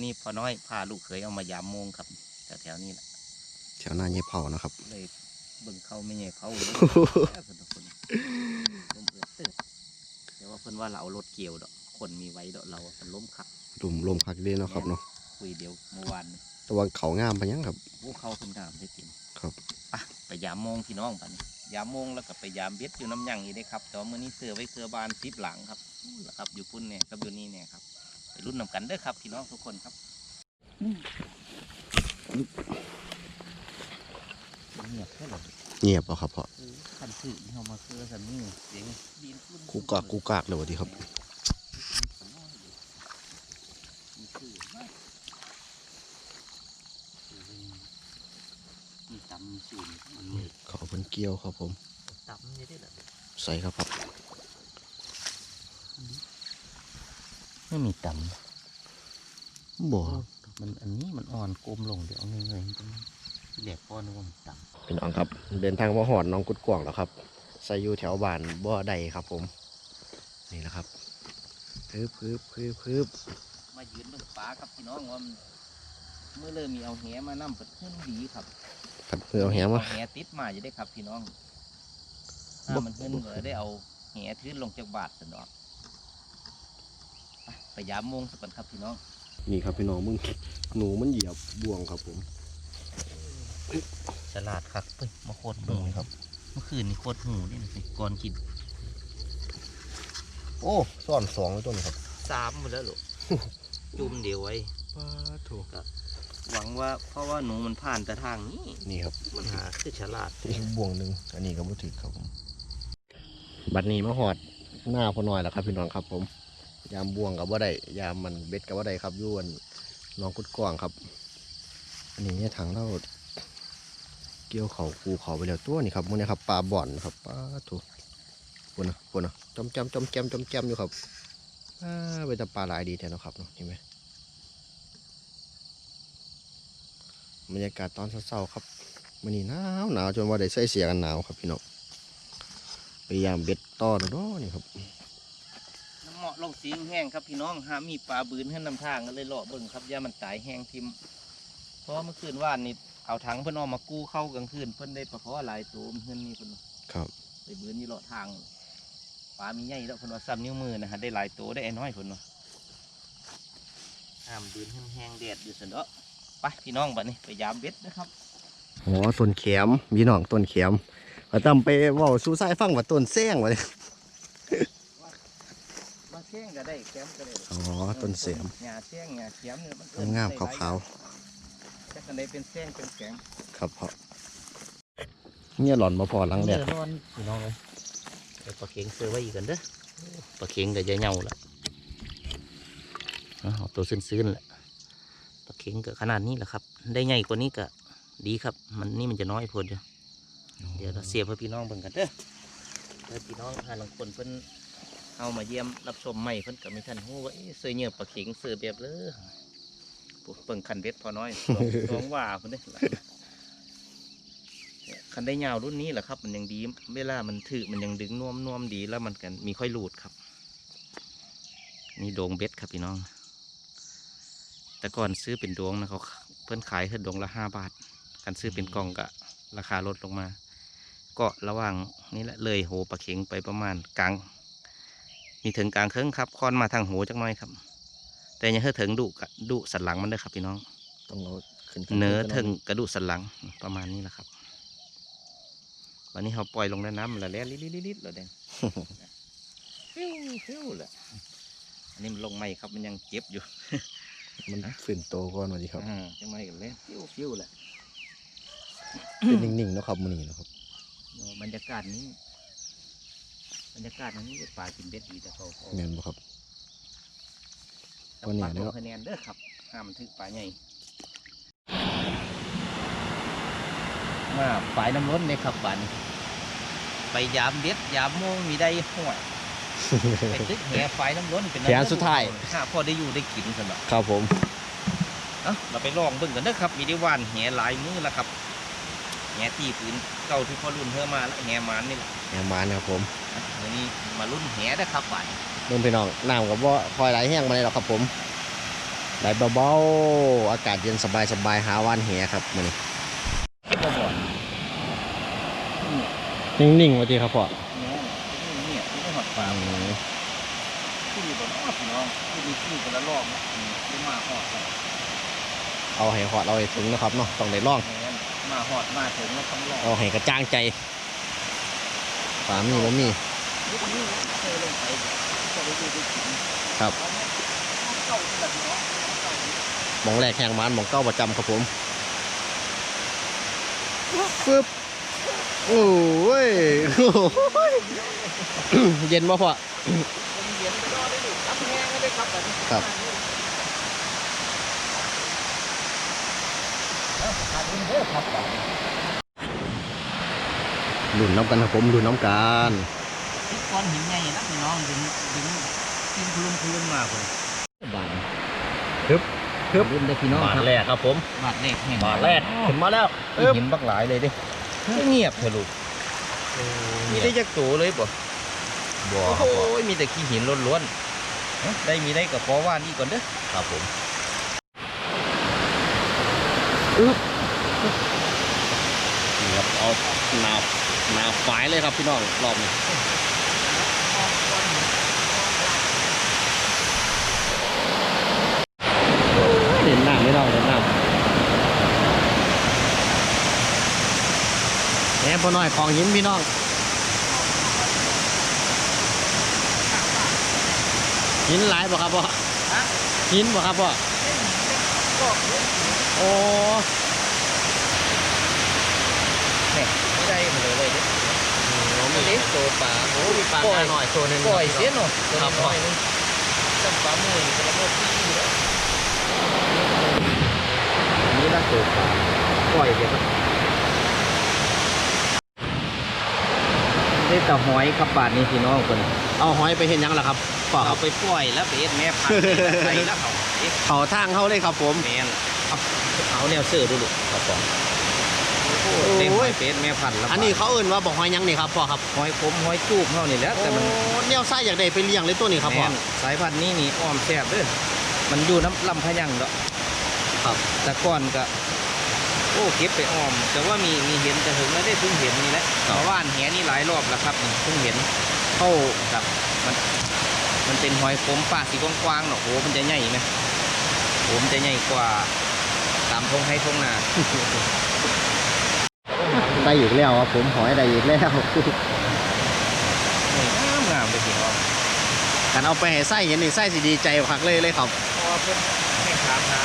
อนี้พอน้อยพาลูกเขยเอามายามโมงครับแถวๆนี้แหละแถวหน้าเย็บเผานะครับ เลยเบิ่งเขาไม่ใหญ่เขาเลยแอบเพิ่นทุกคนล้มเอือดเตือดแต่ว่าเพิ่นว่าเราเอารถเกี่ยวดอกคนมีไว้ดอกเราเป็นล้มขับหลุมลมพักเด้เนาะครับเนาะคุยเดียวเมื่อวานนี่แต่ว่าเขางามปะยังครับพวกเขาเพิ่นงามได้กินครับไปไปยามโมงพี่น้องปันยามโมงแล้วก็ไปยามเบ็ดอยู่น้ำยังอีกได้ครับแต่ว่ามื้อนี้เสือไว้เสือบานซิบหลังครับนู่นล่ะครับอยู่พุ่นเนี่ยกับอยู่นี่เนี่ยครับไป รุ่นนำกันเด้อครับพี่น้องทุกคนครับเงียบแค่ไหนเงียบเอาครับพ่อคันถือที่เอามาเสือสันนี่เสียงดินพุ่นกูกากกูกากเลยวะดีครับมีคือมากมีตำมีสูนมันมีเขาเพิ่นเกี่ยวครับผมตำนี่ได้เหรอใส่ครับพ่อ ไม่มีตบ่ำมันอันนี้มันอ่อนกลมลงเดี๋ยวเอาเงยๆมันที่แหลกพ่อนึกว่ามันตำพี่น้องครับ เดินทางมาหอดน้องกุดกวางแล้วครับใส่อยู่แถวบ้านบ่อใดครับ ผม นี่นะครับพึบพึบพึบพึบมายืนเบิ่งฟ้าครับพี่น้องว่ามันเมื่อเริ่มมีเอาแหมานำเปิดขึ้นดีครับครับเพื่อเอาแหมาแหติดมาจะได้ครับ พี่น้องถ้ามันขึ้นก็ได้เอาแหทื่นลงจากบาทสนอก ไปไปยามโมงสักก่อนครับพี่น้อง นี่ครับพี่น้องมึงหนูมันเหยียบบ่วงครับผมฉลาดครับเฮ้ยมาโคตรหูครับ เมื่อคืนนี่โคตรหูนี่นะสิก่อนกินโอ้ซ่อนสองเลยต้นครับสามหมดแล้วหรอ จุ่มเดียวไว้ป้าถูกหวังว่าเพราะว่าหนูมันผ่านแต่ทางนี้นี่ครับมันหาคือฉลาดอีกบ่วงหนึ่งอันนี้ก็บ่ถือครับผมบัดนี้มาหอดหน้าพอน้อยแล้วครับพี่น้องครับผม ยามบ่วงกับว่าได้ยามมันเบ็ดกับว่าได้ครับยวนน้องกุดกวางครับ อันนี้เนี่ยถังเราเกี่ยวเขาปูเขาไปแล้วตัวนี่ครับมื่อนี้ครับปลาบ่อนครับปลาถูกคนนะคนนะจอมแจมจอมแจมจอมแจมอยู่ครับอ่าเป็นต่ปลาหลายดีแท้นะครับเนาะเห็นไหมบรรยากาศตอนเช้าๆครับมันนี้หนาวหนาวจนว่าได้ใส่เสียกันหนาวครับพี่น้องพยายามเบ็ดต่อนเนาะนี่ครับ เหมาะลงสีแห้งครับพี่น้องหามีปลาบืนให้นำทางก็เลยเลาะเบิ่งครับอย่ามันตายแห้งทิมเพราะว่าเมื่อคืนว่านนี่เอาถังเพิ่นเออกมากู้เข้ากลางคืนเพิ่นได้ปลาเพาะหลายตัวเพิ่นนี่เพิ่นครับไปบืนนี่เลาะทางปลามีใหญ่แล้วเพิ่นว่าซ้ำนิ้วมือนะฮะได้หลายตัวได้ไอ้น้อยเพิ่นว่าห้ามบืนแห้งๆแดดอยู่ซั่นเด้อไปพี่น้องบัดนี้ไปยามเบ็ดนะครับอ๋อต้นแขมพี่น้องต้นแขมก็จำไปเว่าสู้สายฟังว่าต้นแซงวะเนี่ย มาแข้งก็ได้แก้มก็ได้อ๋อต้นแซมหญ้าแข้งหญ้าเขียมเนี่ยมันเอิ้นงามได้หลยขาวจักกันได้เป็นแข้งเป็นแข็งๆครับพ่อเนี่ยหล่อนมาพอหลังแดดเออนอนพี่น้องเลยเอาปลาเข็งเสือไว้อีกกันเด้อปลาเข็งก็จะเหงาละเอาตัวซึ้นๆแหละปลาเข็งก็ขนาดนี้แหละครับ ได้ใหญ่กว่านี้ก็ดีครับ มันนี่มันจะน้อยพอเดียวเดี๋ยวเราเสียบให้พี่น้องเบิ่งกันเด้อเด้อพี่น้องหาลังคนเพิ่น เอามาเยี่ยมรับชมใหม่เพิ่นก็ไม่ทันหูว่าเอ๊ะเสือเหยื่อปลาเข็งเสือแบบเลยพวกเบิ่งคันเบ็ดพอน้อยสองสองว่าเพิ่นเด้คันได้ยาวรุ่นนี้แหละครับ มันยังดี เวลามันถือมันยังดึงน่วมน่วมดีแล้วมันกันมีค่อยหลุดครับ นี่โดงเบ็ดครับพี่น้อง แต่ก่อนซื้อเป็นดวงนะเขาเพิ่นขายคือดวงละห้าบาทการซื้อเป็นกล่องก็ราคาลดลงมา ก็ระหว่างนี่แหละเลยโหปลาเข็งไปประมาณกลาง มีถึงกลางเครื่องครับคอนมาทางโหจักหน้อยครับ แต่ยังเฮ้ถึงดุกะดุสันหลังมันเด้อครับพี่น้องต้องเอาขึ้นเนื้อถึงกระดูกสันหลังประมาณนี้แหละครับ วันนี้เขาปล่อยลงในน้ำแล้วแล้วลิลิลิลิแล้วเด้ฟิวฟิวแหละอันนี้มันลงไม่ครับมันยังเจ็บอยู่ มันฝืนโตก่อนวันนี้ครับอ่าจังไม่กันเลยฟิวฟิวแหละเป็นนิ่งๆเนาะครับมันนี่นาะครับโอ้บรรยากาศนี้บ รรยากาศอันนี้เป็นป่ากินเบ็ดดีแต่เขาเขาแม่นบ่ครับแต่วันนี้ปลาเด้อตัวคะแนนเด้อครับห้ามมันถือปลาใหญ่มาฝ่ายน้ำล้นเลยครับบัดนไปยามเบ็ดยามโมงมีได้ห่วยไปตึกแห่ไฟน้ำล้นเป็นแผนสุดท้ายข้าพอได้อยู่ได้กินสนอครับผมเอ้าเราไปลองเบิ่งกันเด้อครับ มีได้หวานแห่หลายมือแล้วครับ แหตีปืนเก่าที่พ่อรุ่นเธอมาแล้วแหหมันนี่แหละแหมานครับผมนะเดี๋ยวนี้มารุ่นแหได้อครับบ่ายเบิ่งพี่น้องน้ำกับว่าคอยไหลแห้งมาเลยหรอกครับผมไหลเบาๆอากาศเย็นสบายๆหาว่านแหครับมื้อนี้ก็บ่อนนิ่งๆว่าทีครับพ่อเนี่ยเนี่ยที่ไม่หอดฟาร์มที่อยู่บนอ้อพี่น้องที่มีที่กันละรอบนะที่มาหอดแล้วเอาให้หอดเอาให้ถึงนะครับเนาะต้องได้ล่องแห มาหอดมาถึงแล้วต้องรอบเอาให้กระจ่างใจฝามีบ่มียุคนี้เคยลงไปก็ได้ดูได้กินครับเก่าที่แบบน้องเก่าหมองแรกแหงมันหมองเก้าประจำครับผมฟึบโอ้ยเย็นบ่พ่อผมเย็นไปรอได้ดูรับแห้งก็ได้ครับแบบนี้ครับ เอ้าขาดทุนเด้อครับแบบนี้ ลุ่นน้ำกันครับผมลุ่นน้ำกันที่ก้อนหินใหญ่นะพี่น้องดึงดึงกินพลุนพลุนมาคนบาทฮึบฮึบรุ่นได้พี่น้องบาทครับแรกครับผมบาทแรกแห่งบาทแรกขึ้นมาแล้วมีหินบักหลายเลยเดิเงียบเถอะลูกมีได้จักตัวเลยบ่บัวโอ้โหมีแต่ขี้หินล้วนๆเอ้าได้มีได้กับพอว่านนี่ก่อนเด้อครับผมนี่ครับ เอาหนาหนาฝายเลยครับพี่น้องรอบนี้เด่นหน้าไม่ต้องเด่นหน้าแหนพอน้อยของหินพี่น้องหินหลายบ่ครับพ่อหินบ่ครับพ่อโอ้ เนี่ยไม่ได้มาเลยเลยเด้ อมีเด้ตัวปลาโอ้มีปลาหน่อยตัวหนึงปล่อยเสียหน่อยครับปล่อยนึงจับปลาหมื่นกระโดดที่อยู่แล้วอันนี้ละตัวปลาปล่อยเดี๋ยวครับได้แต่หอยครับบาทนี้พี่น้องคนเอาหอยไปเห็นยังล่ะครับพ่อคเอารับไปปล่อยแล้วไปเอ็ดแม่พันธุ์ใส่แล้วเอาเอ็ดเขาทางเข้าเลยครับผมแมนเอาเอาแนวเสื้อดูลูกครับผมโอ้ เต็มหอยเป็ดแม่พันธุ์แล้วอันนี้เขาเอื่นว่าบอกหอยยังนี่ครับพ่อครับหอยขมหอยจูบเท่านี่แหล้วแต่มันโอ้เนี่ยไส้อยากได้ไปเลี้ยงเลยตัวนี้ครับพ่อแม่นสายพันธุ์นี้นี่อ้อมแซ่บเด้อมันอยู่น้ำลำพะยังเนาะครับแต่ก่อนก็โอ้เก็บไปอ้อม แต่ว่ามีมีเห็นแต่ถึงไม่ได้เพิ่งเห็นนี่แหละเพราะว่าแหนี่หลายรอบแล้วครับนี่เพิ่งเห็นเข้าครับมันมันเป็นหอยขมปากสีกว้างๆเนาะโอ้มันจะใหญ่ไหมโอ้มันจะใหญ่กว่าตามทงให้ทงนา ได้อีกแล้วครับผมหอยได้อีกแล้วงามงามเลยพี่น้องกันเอาไปให้ไส้เห็นนี่ไส้สิดีใจคักเลยเลยครับพอเพิ่นให้ถามหา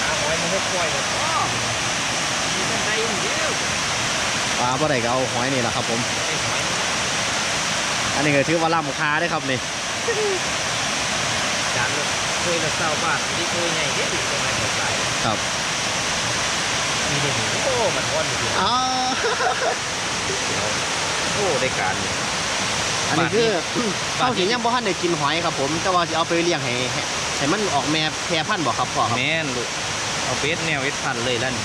หาหอยมันก็ปล่อยเลยอ๋อมีแต่ใดอย่างเดียวปลาบ่ได้ก็เอาหอยนี่แหละครับผมไอ้หอยอันนี้ก็ถือว่าล่ำค่าได้อครับนี่จานละเคยละเศร้าบาทนี่เคยไงเด็ดตรงไหนหมดใจครับ มีเด็กโอ้ มันอ้อนอยู่อ๋อ โอ้ได้การนี่อันนี้คือบาทนี้เข้าสิยังบ่ทันได้กินหอยครับผม แต่ว่าสิเอาไปเลี้ยงให้ให้ให้มันออกแม่แพร่พันธุ์บ่ครับพ่อครับ แม่นลูกเอาเป็ดแนวเอ็ดพันเลยลั่น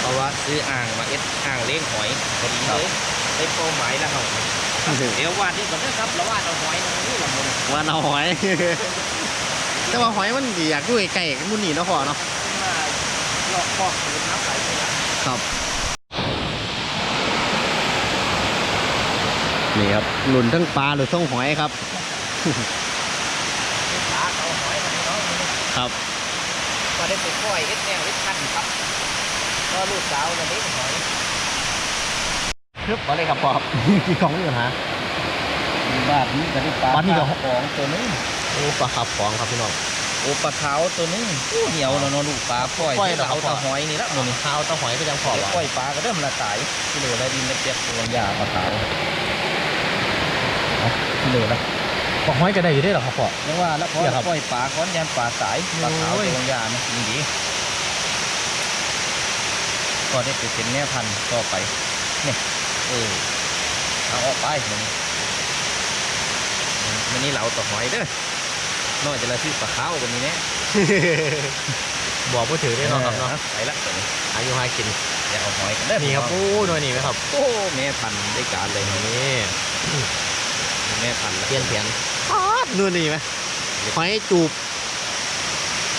เพราะว่าซื้ออ่างมาเอ็ดอ่างเลี้ยงหอยพอดีเลยได้เป้าหมายแล้วครับเดี๋ยววาดนี่ก่อนนะครับแล้ววาดเอาหอยมานี่ละมันว่าเอาหอย แต่ว่าหอยมันสิอยากอยู่ใกล้ๆกันหมุ่นนี่เนาะพ่อเนาะ มาหลอกปอกเป็นน้ำไหลไปละครับ นี่ครับหลุนทั้งปลาหรือทั้งหอยครับ ปลาเอาหอยมาให้น้องนี่ครับ ก็ได้ไปปล่อยเอ็ดแนวเอ็ดพันครับ ก็ลูกสาวจะเลี้ยงหอยครึบมาเลยครับพ่อครับกี่ของอยู่ฮะมีบาทนี้ก็ได้ปลาปลานี่ก็ ของตัวนึง โอ้ปลาขับของครับพี่น้อง โอ้ปลาขาวตัวนึงอู้เหนียวแล้วเนาะลูกปลาปล่อยปล่อยที่เหรอเราครับเอาแตะหอยนี่ละหมันข้าวเต้าหอยก็ยังพอเดี๋ยววะปล่อยปลาก็เริ่มละตายที่เหลืออะไรดินละเปียกตัวยาปลาขาวที่เหลือนะปลาหอยก็ได้อยู่ได้หรอครับพ่อ เรียกว่าแล้วพอเดี๋ยวครับปล่อยปลาก้อนยันปลาสายปลาขาวโอ้ย ตัวยานะนี่ดีก็ได้ไปเป็นแม่พันธุ์ต่อไปเนี่ยเออเอาออกไปมันมันนี่เราต่อหอยเด้อ น้อยจะละซื้อปลาขาวกันนี้แน่บอกว่าถือได้เนาะครับเนาะไปละตัวนี้อายุหากินอย่าเอาหอยกันเด้อนี่ครับโอ้หน่วยนี่ไหมครับ โอ้แม่พันธุ์ได้การเลยนี่แม่พันธุ์เปลี่ยนเปลี่ยนอ๊าดนู่นนี่ไหมหอยจูบ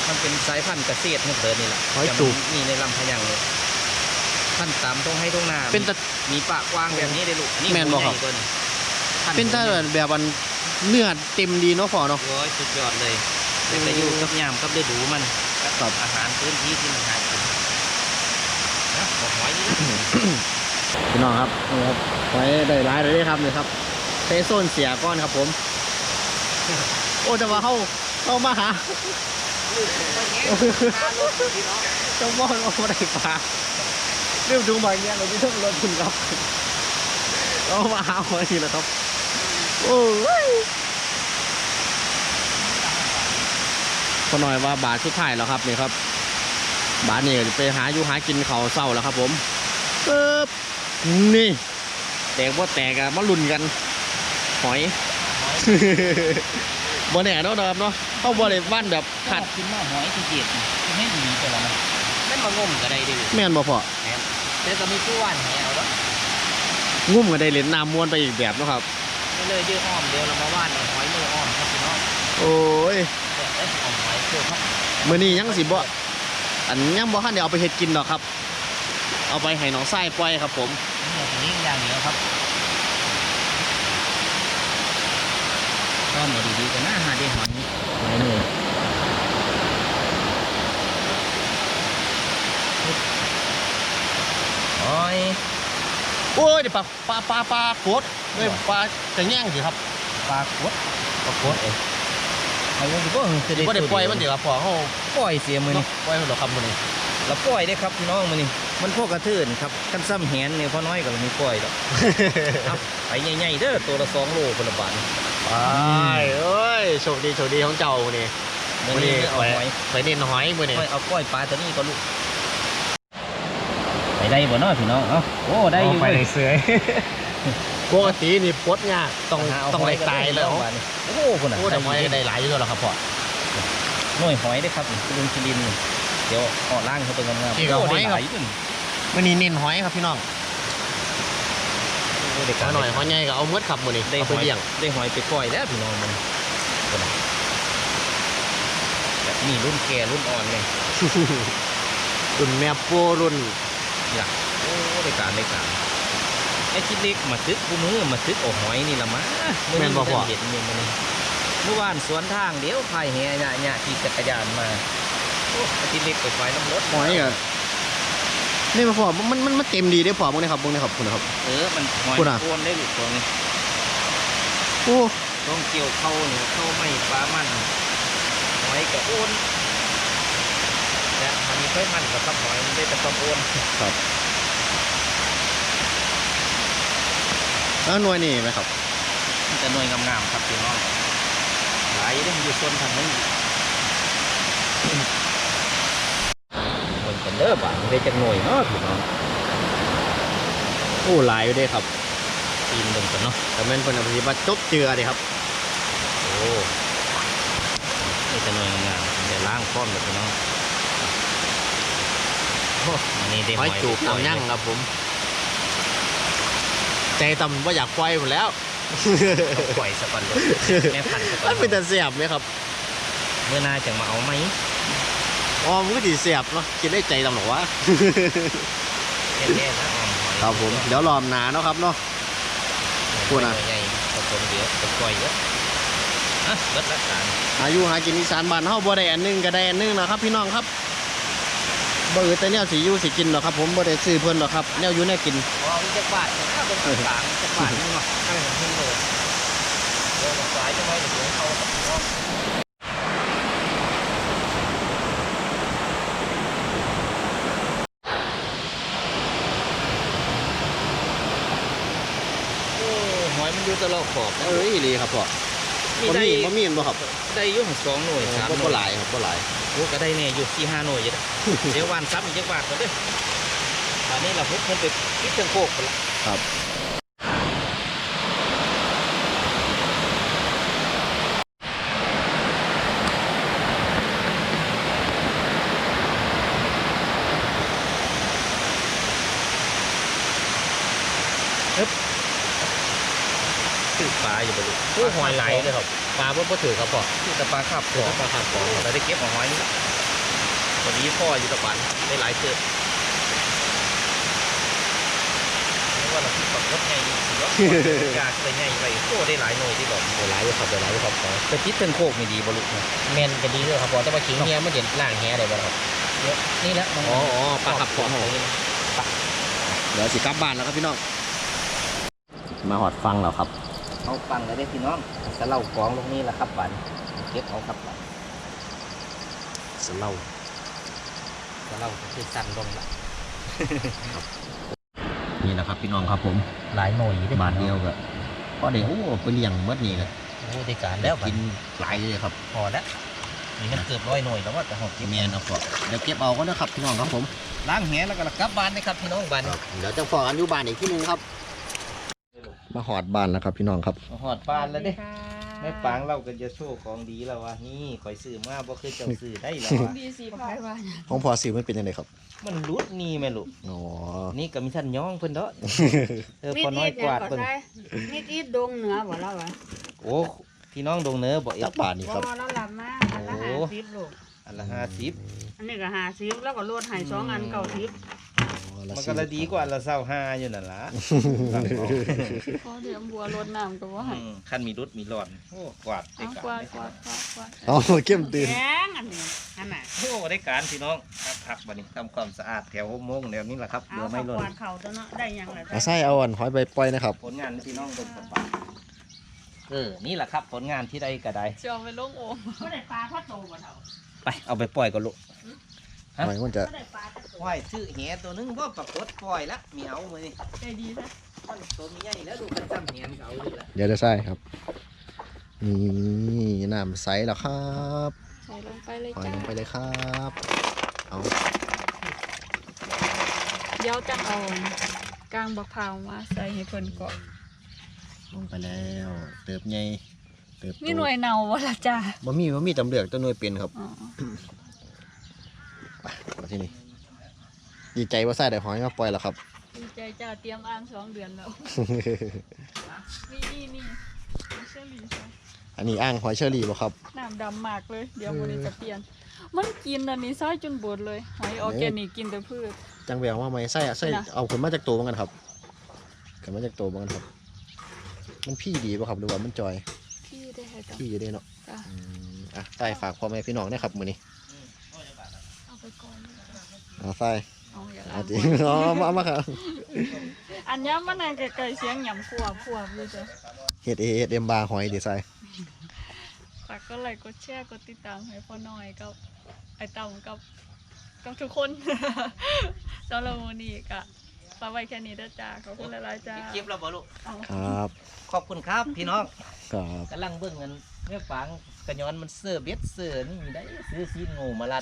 มันเป็นสายพันธุ์เกษตรนี่เดินนี่แหละหอยจูบจะมีในลำพะยังเลยพันธุ์ตามตรงให้ตรงหน้าเป็นตะมีปากกว้างแบบนี้ได้ลูกนี่แม่นบ่ครับหัวใหญ่ตัวนี้พัธุ์เป็นถ้าแบบมัน เนื้อเต็มดีเนาะพอเนาะโอ้ยสุดยอดเลยแต่จะอยู่กับยามกับฤดูมันครับอาหารพื้นที่ที่มันหากินนะบอกหอยนี่นะ พี่น้องครับนี่ครับหอยได้ร้ายเลยครับนี่ครับเซโซนเสียก้อนครับผม โอ้จะมาเข้าเข้ามาหาเจ้าบอนเอามาได้ปลาเรื่องดูบางอย่างเราไม่ต้องลดทุนครับเอามาหาหอยนี่แหละครับ โอ้ยพอหน่อยว่าบาทสุดท้ายแล้วครับนี่ครับ บาทนี่ไปหาอยู่หากินเขาวเศร้าแล้วครับ ผมปึ๊บนี่แตกว่าแตกอะมาลุ่นกัน หอยบ่แน่เนาะครับเนาะเขาบ่ได้วันแบบขัดกินมาหอยที่เจ็ดไม่ดีไปแล้วนะไม่มางมก็ได้ดิแม่นบ่พอแต่ก็มีผู้ว่านแหวแล้วงุ่มก็ได้เล่นน้ำมวนไปอีกแบบเนาะครับ ไม่เลยยืดอ้อมเดียวเรามาว่านเอาหอยมืออ้อมครับพี่น้องโอ้ยเดี๋ยวเอ้ยเอาหอยเพื่อครับมื้อนี้ยังสิบ่อันยังบ่ทันได้เอาไปเฮ็ดกินดอกครับ เอาไปให้น้องไส้ปล่อยครับ ผมนี่ตรงนี้อย่างเดียวครับต้อนมาดีๆกันนะหาได้หอยหอยมือหอย โอ้ยเดี๋ยวปลาปลาปลาปลาโคตรเอ้ยปลาจะแย่งสิครับปลากดปลากดเอ้ยเอาไว้ดีกว่าจะได้บ่ได้ปล่อยมันเดี๋ยวพอเฮาปล่อยเสียมือเนาะนี่ปล่อยมันดอกครับมื้อนี้เราปล่อยได้ครับพี่น้องมือนี่มันพวกกระเทือนครับกันซ้ำแหนเนี่ยพอน้อยก็มีปล่อยดอกเอาไปใหญ่ๆเด้อตัวละสองโลคนละบาทไปเอ้ยโชคดีโชคดีของเจ้ามื้อนี้มื้อมื้อนี้นี้เอาไปหอยไปเน้นหอยมื้อนี้หอยเอาปล่อยปลาตัวนี้ก็ลูก ไปได้บ่เนาะพี่น้องเอ้าโอ้ได้อยู่ไปเว้ยเสือยปกตินี่ปลดยากต้องหาเาต้องหไหลยตายแล้วบาทนี่โอ้โหคนน่ะโอ้ทำไมได้หลายอยู่แล้วล่ะครับพ่อ หน่วยหอยได้ครับนี่ลุงชิลินนี่เดี๋ยวเออกล่างเขาเป็นงามๆนี่ก็โอ้หอยได้ครับหลายอยู่นี่มื้อนี้เน้นหอยครับพี่น้องโอ้ได้เอาหน่อยหอยใหญ่ก็เอาหมดครับมื้อนี้ได้เอาหไปอยเลี้ยงได้หอยไปปล่อยแล้วพี่น้องมันคนน่ะแบบนี่รุ่นแก่รุ่นอ่อนเลยรุ่นแม่โปรุ่น โอ้ได้การได้การไอ้คิดเล็กมาตึกกูมือมาตึกโอ้หอยนี่ละมาแม่นบ่พ่อเห็นนี่มันนี่เมื่อวานสวนทางเดี๋ยวพายแห่เนี่ยเนี่ยขี่จักรยานมาโอ้ไอ้คิดเล็กไปไฟน้ำรถหอยก็นี่มาพ่อมันมันมันเต็มดีได้อพ่อมึงนะครับมึงนะครับคุณนะครับ เออมันหอยพูดอะรวมได้หรือตัวนี้โอ้ต้องเกี่ยวเข้าหนูเข้าไม่ปลามันหอยกับโอนแต่มันมี ค่อยมันกับปลาหอยมันได้แต่ปลาโอนแล้วหน่วยนี่ไหมครับมันจะหน่วยงามๆครับพี่น้องหลายเรื่องอยู่โซนทางนั้นคนกันเด้อบ้างได้จากหน่วยเนาะพี่น้องโอ้หลายอยู่เด้ครับทีมหนึ่งกันเนาะแต่แม่นเพิ่นเอาไปสิมาจบเจือเด้ครับโอ้นี่จะหน่วยงามๆเดี๋ยวล้างพร้อมเลยพี่น้องโอ้อันนี้ได้หอยจูบไปปล่เอายั่งครับผม ใจต่ำว่าอยากปล่อยหมดแล้วเอาปล่อยสักวันเลยแม่พันธุ์สักวัมันนเป็นแต่เสียบไหมครับเมื่อหนาจะมาเอาไหมอ๋อมันก็ดีเสียบเนาะคิดได้ใจต่ำหรอวะ แน่ๆนะออมหอยครับผม เดี๋ยวรอมหนาเนาะครับเนาะ พูดนะ ใหญ่ผสมเดี๋ยวจะปล่อยเยอะอะเบิดละกันอายุหากินอีสานบ้านเฮาบ่ได้อันหนึงก็ได้อันหนึงนะครับ พี่น้องครับ บ่อือแต่แนวสิอยู่สิกินหรอกครับ ผมบ่ได้ซื้อเพิ่นหรอกครับ แนวอยู่แนวกินอ๋อมีจักรบาทนะเป็นกลางจักรบาทนี่เนาะให้มันขึ้นเลยเดี๋ยวสายจะไม่ถึงเขาโอ้หอยมันอยู่ตลอดขอบนะเอ้ยดีครับพ่อ มีได้มีบ่มีบ่ครับได้อยู่หัสองหน่วยสามหน่วยก็หลายครับก็หลายโอ้ก็ได้เนี่ยอยู่สี่ห้าหน่วยอยู่เดี๋ยววันซ้ำอีกจักบาทก็ได้ตอนนี้เราพุกมันไปคิดเชิงโคกไปละครับเอ๊ะายอยู่บ่ลูกโอ้หอยไหลเลยครับปลาบ่บ่ถือครับพ่อคือแต่ปลาคาบขขอองปลาขาดของเราได้เก็บเอาหอยนี่พอดีพ่ออยู่ตะปันได้หลายเติบไม่ว่าเราที่ปักรถไงนี่สิว่ากากไปไงไปโอ้ได้หลายหน่วยที่บอกหลายอยู่ครับหลายอยู่ครับขอไปติดเทิงโคกนี่ดีบ่ลูกนะแม่นก็ดีเลยครับพ่อแต่ว่าขิงเมียมันเด่นล่างแหได้บ่ครับนี่แหละมันอ๋ออ๋อปลาขับของของนี่เดี๋ยวสิกลับบ้านแล้วครับพี่น้องมาหอดฟังแล้วครับ เอาฟังเลยได้อพี่น้องจะเล่ากองลงนี่แหละครับบันเก็บเอาครับบันสเล่าจะเล่าก็คือสั่นลงละนี่แหละครับพี่น้องครับผมหลายหน่วยได้บาทเดียวก็พอเดี๋ยวโอ้ไปเลี้ยงเมื่อนี้เลยโอ้ได้การแล้วบักิดนหลายเลยครับพอแล้วนี่มันเกือบร้อยหน่วยแล้วว่าจะหอบเก็บเมียนเอาพอเดี๋ยวเก็บเอาก็นะครับพี่น้องครับผมล้างแหแล้วก็กลับบ้านนะครับพี่น้องบ้านเดี๋ยวจะฟอกันอยู่บ้านอีกที่นึงครับ มาหอดบ้านแล้วครับพี่น้องครับหอดบ้านแล้วเด้แม่ปางเราก็จะโชว์ของดีแล้ววะนี่ข่อยซื้อมาบ่เคยเจ้าซื้อได้แล้ววะดีสี่พันบาทของพอสิมันเป็นยังไงครับ มันรุดนี่แม่ลูกอ๋อนี่ก็มีท่านย่องเพิ่นเด้อเออมีพอน้อยกวาดก็เพิ่นได้มีอีดดงเหนือบ่แล้ววะโอ้พี่น้องดงเนื้อบ่เอ็จัดกบาทนี่ครับบ่แล้วลำมาอันละโอ้ห้าสิบลูกอันละห้าสิบอันนี้ก็ห้าสิบแล้วก็ลดให้สองอันเก้าสิบ มันก็ละดีกว่าอันละเศร้าห้าอยู่นั่นล่ะพอเดี๋ยวบัวลดน้ำก็ว่าให้อืมขั้นมีรุดมีหลอนโอ้กวาดได้เอาการกวาดได้กวาดกวาดกวาดอ๋อเข้มตื่นแกงอันนี้อันน่ะโอ้ได้การพี่น้องพักๆบัดนี้ทำความสะอาดแถวหกโมงแถวนี้แหละครับเอาเบื่อไม่ข้าวหล่กวานดเข่าตัวเนาะได้ยังล่ะเอาไส้เอาอันหอยใบปล่อยนะครับ ผลงานที่พี่น้องเป็นสบายเออนี่แหละครับ ผลงานที่ได้ก็ได้ จะเอาไปลงโอ่งก็ได้ปลาพัดโตบ่เท่าไปเอาไปปล่อยก่อนลูกฮะ หอยมันจะก็ได้ปลาพัดโตปล่อยซื้อแหตัวหนึงบ่ปรากฏปล่อยละมีเอามือนี่ได้ดีซะมันตัวมีใหญ่แล้วดูกันจำแหนเขาดูแหละเดี๋ยวจะใส่ครับนี่น้ำใสแล้วครับใส่ลงไปเลยปล่อยจ้าลงไปเลยครับ เอาเดี๋ยวจังเอากลางบักพร้าวมาใส่ให้เพิ่นก่อนลงไปแล้วเติบใหญ่เติบโตมีหน่วยเน่าบ่ล่ะจ้าบ่มีบ่มีตำเหลือกตัวหน่วยเป็นครับ อ๋อมา ที่นี่ดีใจว่าใส่ได้หอยมาปล่อยแล้วครับ ดีใจจ้าเตรียมอ่างสองเดือนแล้วนี่นี่นี่เชอรี่จ้ะอันนี้อ่างหอยเชอรี่บ่ครับ น้ำดำมากเลย เดี๋ยววันนี้จะเปลี่ยน มันกินอันนี้ซ้ายจนบดเลยหอยออร์แกนิกกินแต่พืช จังแววว่าไหมใส่อะใส่น่ะเอาขึ้นมาจากตัวเหมือนกันครับขึ้นมาจากตัวเหมือนกันครับ มันพี่ดีป่ะครับหรือว่ามันจอย พี่ได้ให้จ้ะพี่อยู่ได้เนาะจ้ะอืมอะใส่ฝากพ่อแม่พี่น้องนะครับมือนี้เอาไปก่อน เอาใส่เอาอย่าเอาล้างจริงอ๋อมาเอามาครับอันนี้มันน่ะไกลๆเสียงหยำขวบขวบเลยจ้ะเฮ็ดเอเฮ็ดเอ็มบาร์หอยดีใส่ฝากก็ไลค์กดแชร์กดติดตามให้พ่อหน่อยกับไอ้ต่ำกับกับทุกคนสำหรับวันนี้ก็ฝากไว้แค่นี้เด้อจ้าขอบคุณหลายๆจ้าเก็บแล้วบ่ลูกเอาครับ ขอบคุณครับพี่น้องครับกำลังเบิ่งเงินแม่ปังกระย้อนมันเสื้อเบ็ดเสื้อนี่ได้ซื้อซีนงูมาลัด